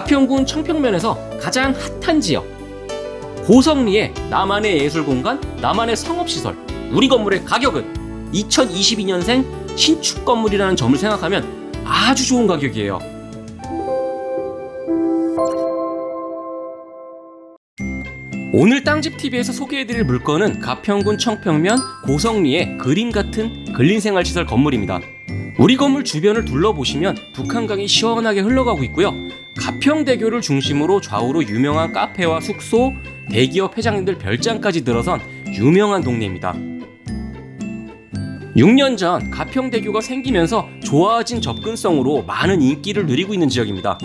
가평군 청평면에서 가장 핫한 지역 고성리의 나만의 예술공간, 나만의 상업시설 우리 건물의 가격은 2022년생 신축 건물이라는 점을 생각하면 아주 좋은 가격이에요. 오늘 땅집TV에서 소개해드릴 물건은 가평군 청평면 고성리의 그림 같은 근린생활시설 건물입니다. 우리 건물 주변을 둘러보시면 북한강이 시원하게 흘러가고 있고요. 가평대교를 중심으로 좌우로 유명한 카페와 숙소, 대기업 회장님들 별장까지 들어선 유명한 동네입니다. 6년 전 가평대교가 생기면서 좋아진 접근성으로 많은 인기를 누리고 있는 지역입니다.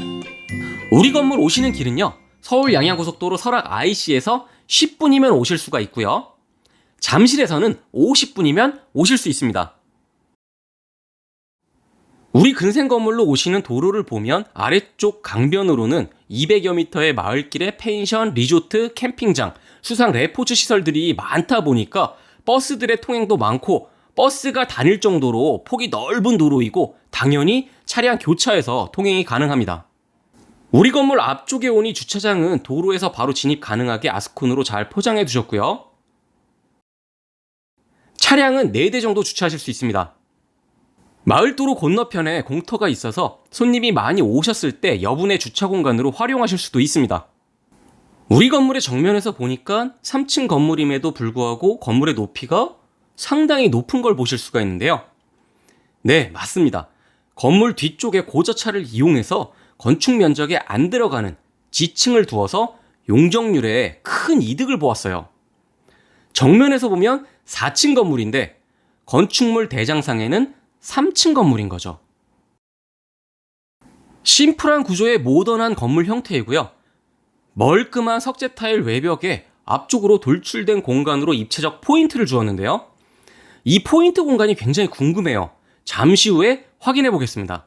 우리 건물 오시는 길은요. 서울 양양고속도로 설악 IC에서 10분이면 오실 수가 있고요. 잠실에서는 50분이면 오실 수 있습니다. 우리 근생 건물로 오시는 도로를 보면 아래쪽 강변으로는 200여 미터의 마을길에 펜션, 리조트, 캠핑장, 수상 레포츠 시설들이 많다 보니까 버스들의 통행도 많고 버스가 다닐 정도로 폭이 넓은 도로이고 당연히 차량 교차해서 통행이 가능합니다. 우리 건물 앞쪽에 오니 주차장은 도로에서 바로 진입 가능하게 아스콘으로 잘 포장해 두셨고요. 차량은 4대 정도 주차하실 수 있습니다. 마을도로 건너편에 공터가 있어서 손님이 많이 오셨을 때 여분의 주차 공간으로 활용하실 수도 있습니다. 우리 건물의 정면에서 보니까 3층 건물임에도 불구하고 건물의 높이가 상당히 높은 걸 보실 수가 있는데요. 네, 맞습니다. 건물 뒤쪽에 고저차를 이용해서 건축 면적에 안 들어가는 지층을 두어서 용적률에 큰 이득을 보았어요. 정면에서 보면 4층 건물인데 건축물 대장상에는 3층 건물인 거죠. 심플한 구조의 모던한 건물 형태이고요. 멀끔한 석재 타일 외벽에 앞쪽으로 돌출된 공간으로 입체적 포인트를 주었는데요. 이 포인트 공간이 굉장히 궁금해요. 잠시 후에 확인해 보겠습니다.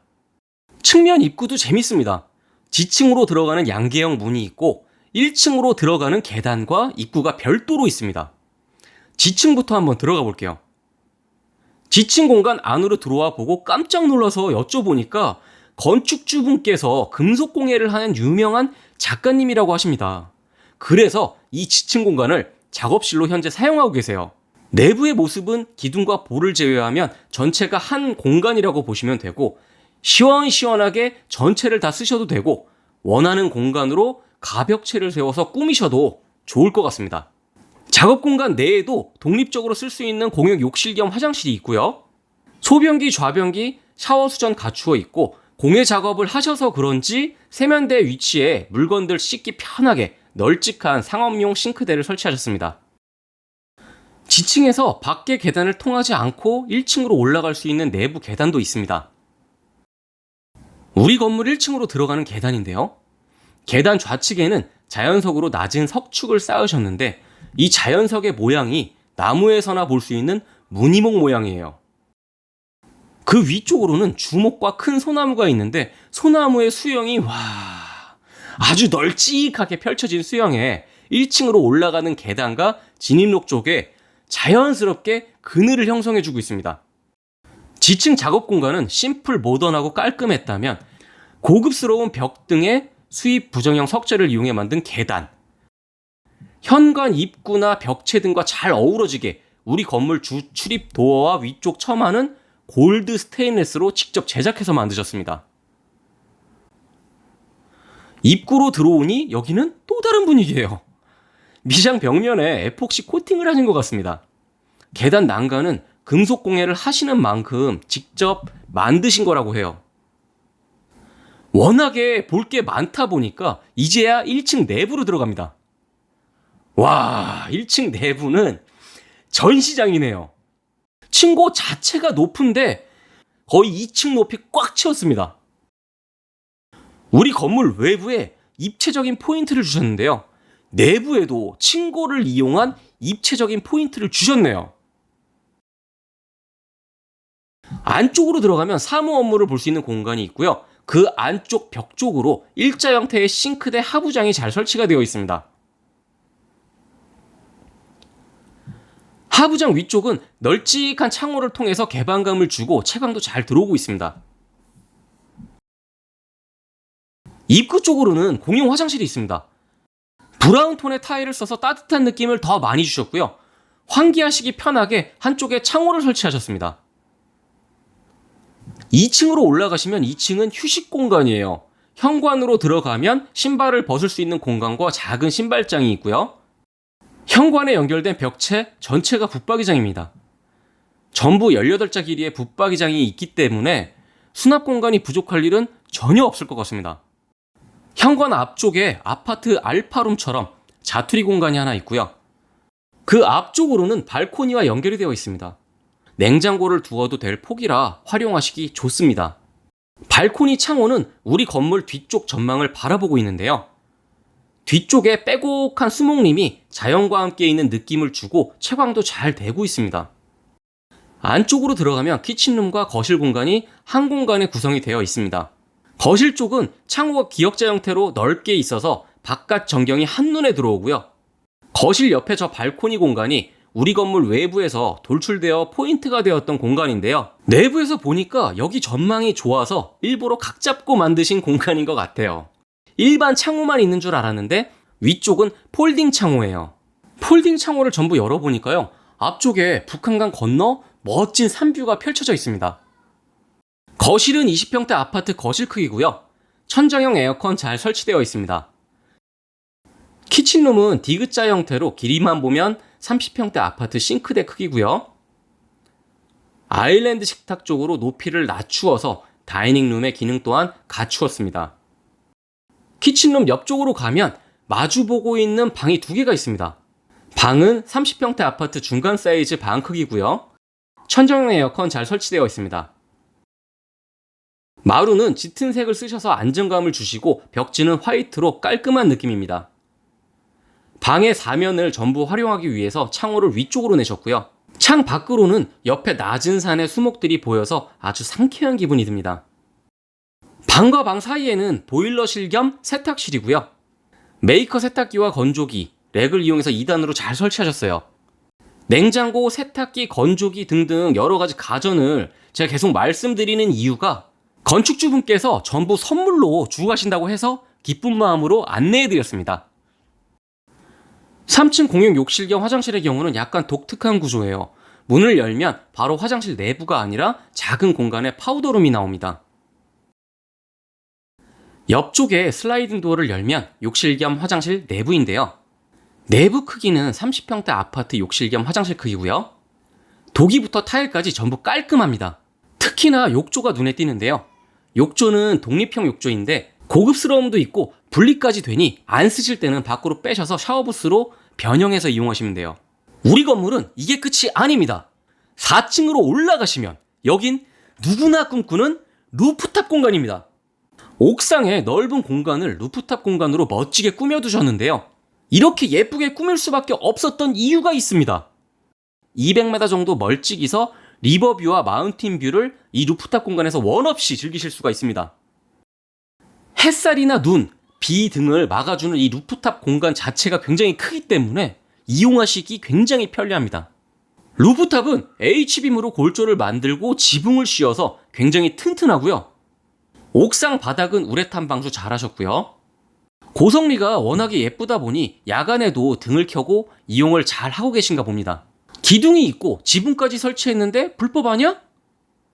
측면 입구도 재밌습니다. 지층으로 들어가는 양계형 문이 있고 1층으로 들어가는 계단과 입구가 별도로 있습니다. 지층부터 한번 들어가 볼게요. 지층 공간 안으로 들어와 보고 깜짝 놀라서 여쭤보니까 건축주분께서 금속공예를 하는 유명한 작가님이라고 하십니다. 그래서 이 지층 공간을 작업실로 현재 사용하고 계세요. 내부의 모습은 기둥과 볼을 제외하면 전체가 한 공간이라고 보시면 되고 시원시원하게 전체를 다 쓰셔도 되고 원하는 공간으로 가벽체를 세워서 꾸미셔도 좋을 것 같습니다. 작업 공간 내에도 독립적으로 쓸 수 있는 공용 욕실 겸 화장실이 있고요. 소변기, 좌변기, 샤워 수전 갖추어 있고 공예 작업을 하셔서 그런지 세면대 위치에 물건들 씻기 편하게 널찍한 상업용 싱크대를 설치하셨습니다. 지층에서 밖의 계단을 통하지 않고 1층으로 올라갈 수 있는 내부 계단도 있습니다. 우리 건물 1층으로 들어가는 계단인데요. 계단 좌측에는 자연석으로 낮은 석축을 쌓으셨는데 이 자연석의 모양이 나무에서나 볼 수 있는 무늬목 모양이에요. 그 위쪽으로는 주목과 큰 소나무가 있는데 소나무의 수영이 와 아주 널찍하게 펼쳐진 수영에 1층으로 올라가는 계단과 진입로 쪽에 자연스럽게 그늘을 형성해주고 있습니다. 지층 작업 공간은 심플 모던하고 깔끔했다면 고급스러운 벽 등의 수입 부정형 석재를 이용해 만든 계단, 현관 입구나 벽체 등과 잘 어우러지게 우리 건물 주 출입 도어와 위쪽 처마는 골드 스테인레스로 직접 제작해서 만드셨습니다. 입구로 들어오니 여기는 또 다른 분위기예요. 미장 벽면에 에폭시 코팅을 하신 것 같습니다. 계단 난간은 금속 공예를 하시는 만큼 직접 만드신 거라고 해요. 워낙에 볼 게 많다 보니까 이제야 1층 내부로 들어갑니다. 와, 1층 내부는 전시장이네요. 층고 자체가 높은데 거의 2층 높이 꽉 채웠습니다. 우리 건물 외부에 입체적인 포인트를 주셨는데요. 내부에도 층고를 이용한 입체적인 포인트를 주셨네요. 안쪽으로 들어가면 사무 업무를 볼 수 있는 공간이 있고요. 그 안쪽 벽 쪽으로 일자 형태의 싱크대 하부장이 잘 설치가 되어 있습니다. 하부장 위쪽은 널찍한 창호를 통해서 개방감을 주고 채광도 잘 들어오고 있습니다. 입구 쪽으로는 공용 화장실이 있습니다. 브라운 톤의 타일을 써서 따뜻한 느낌을 더 많이 주셨고요. 환기하시기 편하게 한쪽에 창호를 설치하셨습니다. 2층으로 올라가시면 2층은 휴식 공간이에요. 현관으로 들어가면 신발을 벗을 수 있는 공간과 작은 신발장이 있고요. 현관에 연결된 벽체 전체가 붙박이장입니다. 전부 18자 길이의 붙박이장이 있기 때문에 수납 공간이 부족할 일은 전혀 없을 것 같습니다. 현관 앞쪽에 아파트 알파룸처럼 자투리 공간이 하나 있고요. 그 앞쪽으로는 발코니와 연결이 되어 있습니다. 냉장고를 두어도 될 폭이라 활용하시기 좋습니다. 발코니 창호는 우리 건물 뒤쪽 전망을 바라보고 있는데요. 뒤쪽에 빼곡한 수목림이 자연과 함께 있는 느낌을 주고 채광도 잘 되고 있습니다. 안쪽으로 들어가면 키친룸과 거실 공간이 한 공간에 구성이 되어 있습니다. 거실 쪽은 창호가 기역자 형태로 넓게 있어서 바깥 전경이 한눈에 들어오고요. 거실 옆에 저 발코니 공간이 우리 건물 외부에서 돌출되어 포인트가 되었던 공간인데요. 내부에서 보니까 여기 전망이 좋아서 일부러 각 잡고 만드신 공간인 것 같아요. 일반 창호만 있는 줄 알았는데 위쪽은 폴딩 창호예요. 폴딩 창호를 전부 열어보니까요. 앞쪽에 북한강 건너 멋진 산뷰가 펼쳐져 있습니다. 거실은 20평대 아파트 거실 크기고요. 천정형 에어컨 잘 설치되어 있습니다. 키친룸은 디귿자 형태로 길이만 보면 30평대 아파트 싱크대 크기고요. 아일랜드 식탁 쪽으로 높이를 낮추어서 다이닝룸의 기능 또한 갖추었습니다. 키친룸 옆쪽으로 가면 마주보고 있는 방이 두 개가 있습니다. 방은 30평대 아파트 중간 사이즈 방 크기고요. 천정형 에어컨 잘 설치되어 있습니다. 마루는 짙은 색을 쓰셔서 안정감을 주시고 벽지는 화이트로 깔끔한 느낌입니다. 방의 사면을 전부 활용하기 위해서 창호를 위쪽으로 내셨고요. 창 밖으로는 옆에 낮은 산의 수목들이 보여서 아주 상쾌한 기분이 듭니다. 방과 방 사이에는 보일러실 겸 세탁실이고요. 메이커 세탁기와 건조기, 렉을 이용해서 2단으로 잘 설치하셨어요. 냉장고, 세탁기, 건조기 등등 여러 가지 가전을 제가 계속 말씀드리는 이유가 건축주분께서 전부 선물로 주고 가신다고 해서 기쁜 마음으로 안내해 드렸습니다. 3층 공용 욕실 겸 화장실의 경우는 약간 독특한 구조예요. 문을 열면 바로 화장실 내부가 아니라 작은 공간에 파우더룸이 나옵니다. 옆쪽에 슬라이딩 도어를 열면 욕실 겸 화장실 내부인데요. 내부 크기는 30평대 아파트 욕실 겸 화장실 크기고요. 도기부터 타일까지 전부 깔끔합니다. 특히나 욕조가 눈에 띄는데요. 욕조는 독립형 욕조인데 고급스러움도 있고 분리까지 되니 안 쓰실 때는 밖으로 빼셔서 샤워부스로 변형해서 이용하시면 돼요. 우리 건물은 이게 끝이 아닙니다. 4층으로 올라가시면 여긴 누구나 꿈꾸는 루프탑 공간입니다. 옥상에 넓은 공간을 루프탑 공간으로 멋지게 꾸며두셨는데요. 이렇게 예쁘게 꾸밀 수밖에 없었던 이유가 있습니다. 200m 정도 멀찍이서 리버뷰와 마운틴 뷰를 이 루프탑 공간에서 원 없이 즐기실 수가 있습니다. 햇살이나 눈, 비 등을 막아주는 이 루프탑 공간 자체가 굉장히 크기 때문에 이용하시기 굉장히 편리합니다. 루프탑은 H빔으로 골조를 만들고 지붕을 씌워서 굉장히 튼튼하고요. 옥상 바닥은 우레탄 방수 잘 하셨고요. 고성리가 워낙에 예쁘다 보니 야간에도 등을 켜고 이용을 잘 하고 계신가 봅니다. 기둥이 있고 지붕까지 설치했는데 불법 아니야?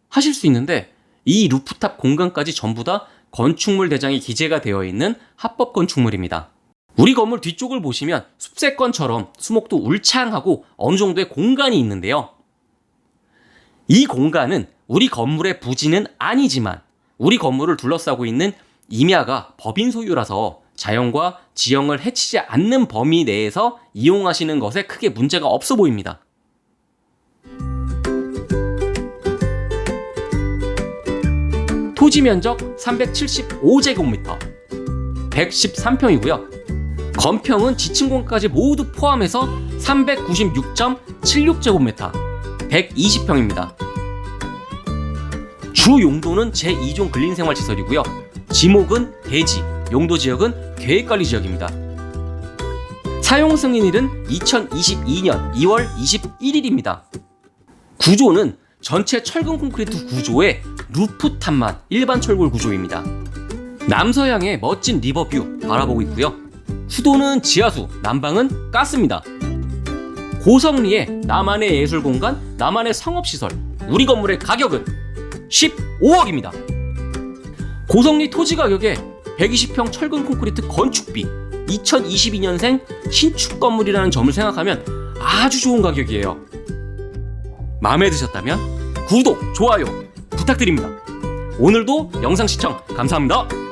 하실 수 있는데 이 루프탑 공간까지 전부 다 건축물 대장이 기재가 되어 있는 합법 건축물입니다. 우리 건물 뒤쪽을 보시면 숲세권처럼 수목도 울창하고 어느 정도의 공간이 있는데요. 이 공간은 우리 건물의 부지는 아니지만 우리 건물을 둘러싸고 있는 임야가 법인 소유라서 자연과 지형을 해치지 않는 범위 내에서 이용하시는 것에 크게 문제가 없어 보입니다. 토지 면적 375제곱미터, 113평이고요. 건평은 지층공까지 모두 포함해서 396.76제곱미터, 120평입니다. 주 용도는 제2종 근린생활시설이고요. 지목은 대지, 용도 지역은 계획관리 지역입니다. 사용 승인일은 2022년 2월 21일입니다. 구조는 전체 철근 콘크리트 구조의 루프탑만 일반 철골 구조입니다. 남서향의 멋진 리버뷰 바라보고 있고요. 수도는 지하수, 난방은 가스입니다. 고성리의 나만의 예술 공간, 나만의 상업시설, 우리 건물의 가격은 15억입니다. 고성리 토지 가격에 120평 철근 콘크리트 건축비, 2022년생 신축 건물이라는 점을 생각하면 아주 좋은 가격이에요. 마음에 드셨다면 구독, 좋아요 부탁드립니다. 오늘도 영상 시청 감사합니다.